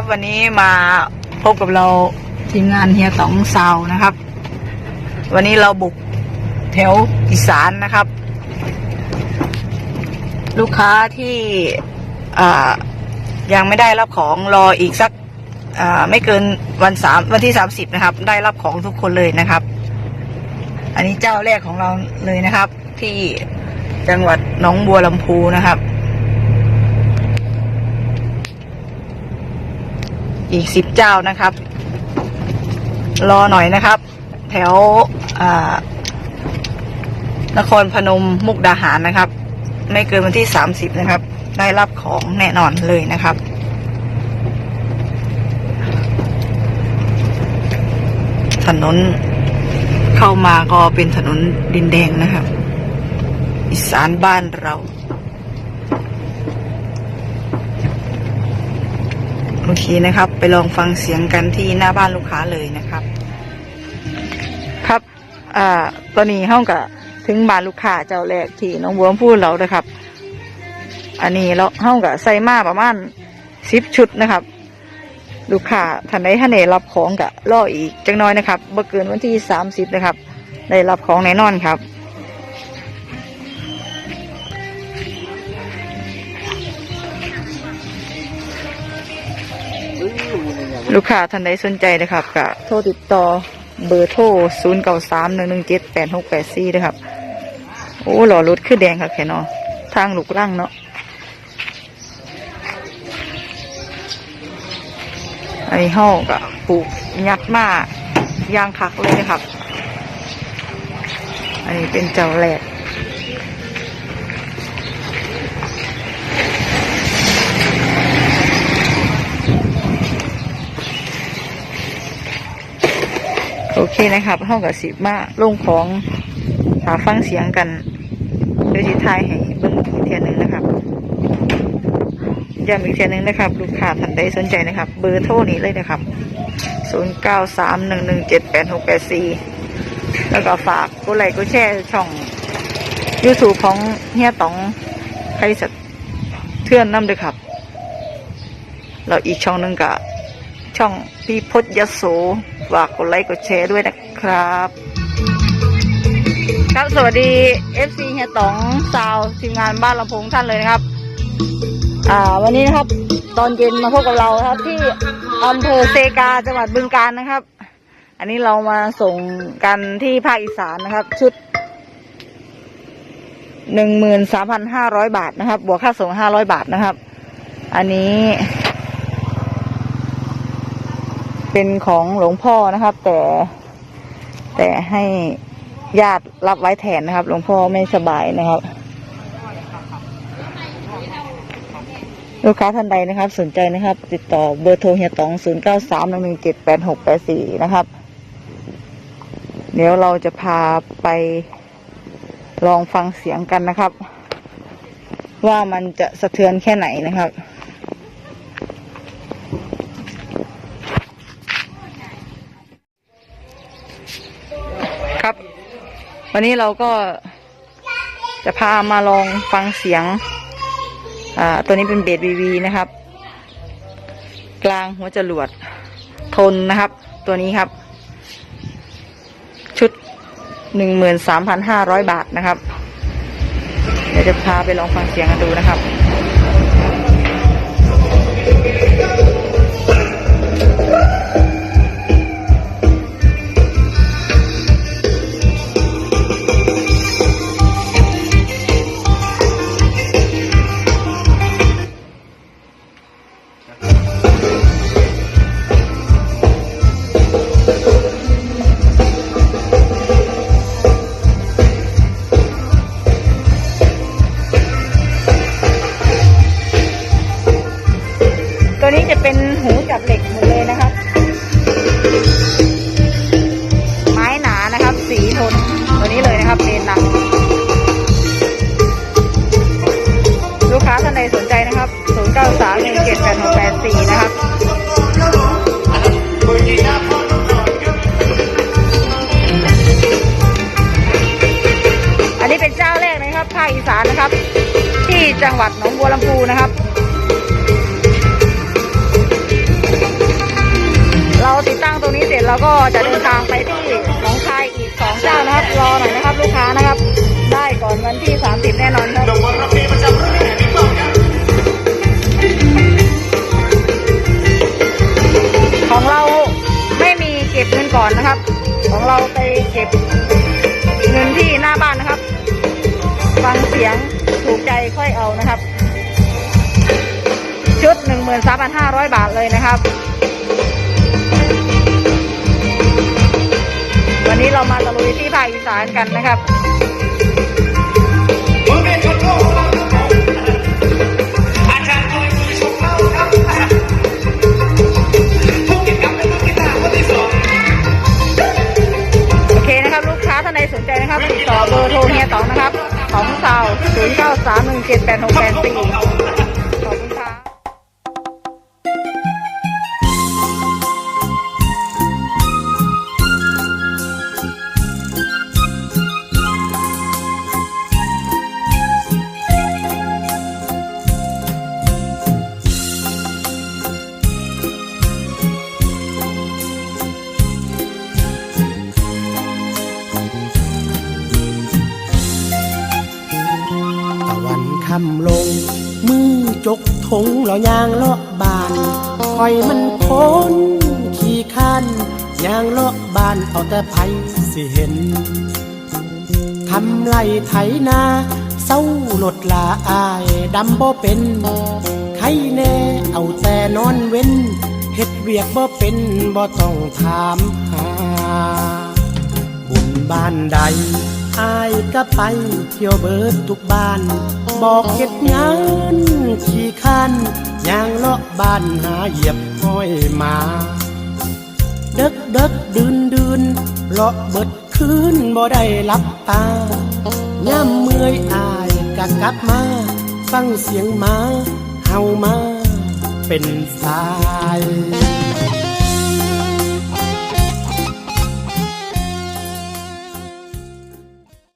ับวันนี้มาพบกับเราทีมงานเฮียต๋องซาวนะครับ วันนี้เราบุกแถวอีสานนะครับ ลูกค้าที่ยังไม่ได้รับของรออีกสักไม่เกินวันสามวันที่สามสิบนะครับ ได้รับของทุกคนเลยนะครับ อันนี้เจ้าแรกของเราเลยนะครับ ที่จังหวัดหนองบัวลำพูนะครับ อีกสิบเจ้านะครับ รอหน่อยนะครับ แถวนครพนมมุกดาหารนะครับ ไม่เกินวันที่สามสิบนะครับ ได้รับของแน่นอนเลยนะครับถนนเข้ามาก็เป็นถนนดินแดงนะครับ อีสานบ้านเรา โอเคนะครับ ไปลองฟังเสียงกันที่หน้าบ้านลูกค้าเลยนะครับ ครับอ่าตอนนี้ห้องกับถึงบ้านลูกค้าเจ้าแรกที่น้องบัวพูดเรานะครับ อันนี้เราห้องกับใส่มาประมาณสิบชุดนะครับ ลูกค้าท่านใดท่านใดรับของกะรออีกจังน้อยนะครับเมื่อเกินวันที่สามสิบนะครับ ได้รับของแน่นอนครับ ลูกค้าท่านใดสนใจนะครับก็โทรติดต่อเบอร์โทร0 9 3 1 1 7 8 6 8 4นะครับ โอ้หล่อรถคือแดงค่ะแค่นอทางลูกร่างเนาะไอ้ห้อกะปลูกยัดมากยางคักเลยนะครับ อันนี้เป็นเจ้าแรก โอเคนะครับห้องกับสิบมาลงของหาฟังเสียงกันโดยที่ทายให้เบิ่งอีกเทียหนึ่งนะครับย้ำอีกเทียหนึ่งนะครับ ลูกค้าท่านใดสนใจนะครับ เบอร์โทรนี้เลยนะครับ 0 9 3 1 1 7 8 6 8 4 แล้วก็ฝากกดไลค์กดแชร์ช่อง YouTube ของเฮียต๋องใครสัตเทื่อนน้ำด้วยครับ เราอีกช่องหนึ่งกับช่องพี่พจยโส ฝากกดไลค์กดแชร์ด้วยนะครับ ครับสวัสดี FC เฮียต๋องซาวทีมงานบ้านลำพงท่านเลยนะครับ อ่า วันนี้นะครับ ตอนเย็นมาพบกับเราครับ ที่อำเภอเซกาจังหวัดบึงกาฬนะครับ อันนี้เรามาส่งกันที่ภาคอีสานนะครับ ชุดหนึ่งหมื่นสามพันห้าร้อยบาทนะครับ บวกค่าส่งห้าร้อยบาทนะครับ อันนี้ เป็นของหลวงพ่อนะครับ แต่ แต่ให้ญาติรับไว้แทนนะครับ หลวงพ่อไม่สบายนะครับ ลูกค้าท่านใดนะครับ สนใจนะครับ ติดต่อเบอร์โทรเฮียตอง0 9 3 1 1 7 8 6 8 4นะครับ เดี๋ยวเราจะพาไปลองฟังเสียงกันนะครับ ว่ามันจะสะเทือนแค่ไหนนะครับ วันนี้เราก็จะพามาลองฟังเสียง อ่า ตัวนี้เป็นเบสวีวีนะครับ กลางหัวจรวดทนนะครับ ตัวนี้ครับ ชุดหนึ่งหมื่นสามพันห้าร้อยบาทนะครับ เดี๋ยวจะพาไปลองฟังเสียงกันดูนะครับ จังหวัดหนองบัวลำพูนะครับ เราติดตั้งตรงนี้เสร็จเราก็จะเดินทางไปที่หนองคายอีกสองเจ้านะครับ รอหน่อยนะครับ ลูกค้านะครับ ได้ก่อนวันที่ 30 แน่นอนครับ 23,500 บาทเลยนะครับ วันนี้เรามาตะลุยที่ภาคอีสานกันนะครับานใดสนใจนะครับติดต่อเบอร์โทรเฮียต๋องนะครับของสาว0 9 3 1 7 8 6 8 4ำลง มือจกทงแล้วยางเลาะบานคอยมันคนขี่คันยางเลาะบานเอาแต่ไผสิเห็น ทำไรไถนาเศร้าหลดลาอายดำบ่เป็นใครแน่เอาแต่นอนเว้นเฮ็ดเวียกบ่เป็นบ่ต้องถามหา บุญบ้านใดอายก็ไปเที่ยวเบิดทุกบ้าน บอกเก็บงานขี่คันยางเลาะบ้านหาเหยียบห้อยมาเดึกเดึกดืนดืนเลาะเบิดคืนบ่ได้หลับตาย่ำเมื่อยอายกะกลับมา ฟังเสียงมาเฮามาเป็นสาย